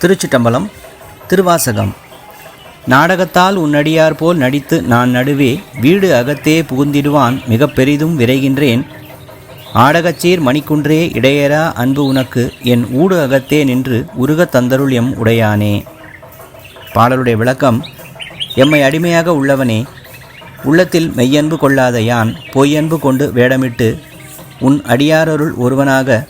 திருச்சிட்டம்பலம் திருவாசகம். நாடகத்தால் உன்னடியார் போல் நடித்து நான் நடுவே வீடு அகத்தே புகுந்திடுவான் மிக பெரிதும் விரைகின்றேன். ஆடகச்சீர் மணிக்குன்றே இடையரா அன்பு உனக்கு என் ஊடு அகத்தே நின்று உருகத் தந்தருள் எம் உடையானே. பாடலுடைய விளக்கம் எம்மை அடிமையாக உள்ளவனே உள்ளத்தில் மெய்யன்பு கொள்ளாத யான் பொய்யன்பு கொண்டு வேடமிட்டு உன் அடியாரருள் ஒருவனாக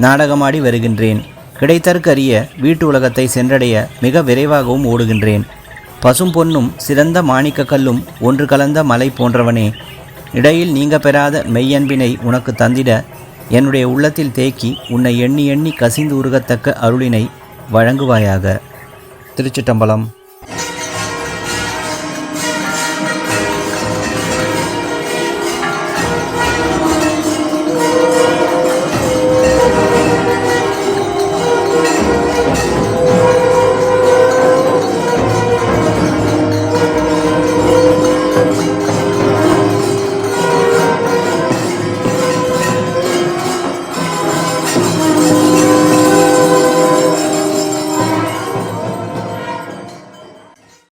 நாடகமாடி வருகின்றேன். கிடைத்தற்கரிய வீட்டு உலகத்தை சென்றடைய மிக விரைவாகவும் ஓடுகின்றேன். பசும் பொன்னும் சிறந்த மாணிக்க கல்லும் ஒன்று கலந்த மலை போன்றவனே. இடையில் நீங்க பெறாத மெய்யன்பினை உனக்கு தந்திட என்னுடைய உள்ளத்தில் தேக்கி உன்னை எண்ணி எண்ணி கசிந்து உருகத்தக்க அருளினை வழங்குவாயாக. திருச்சிட்டம்பலம்.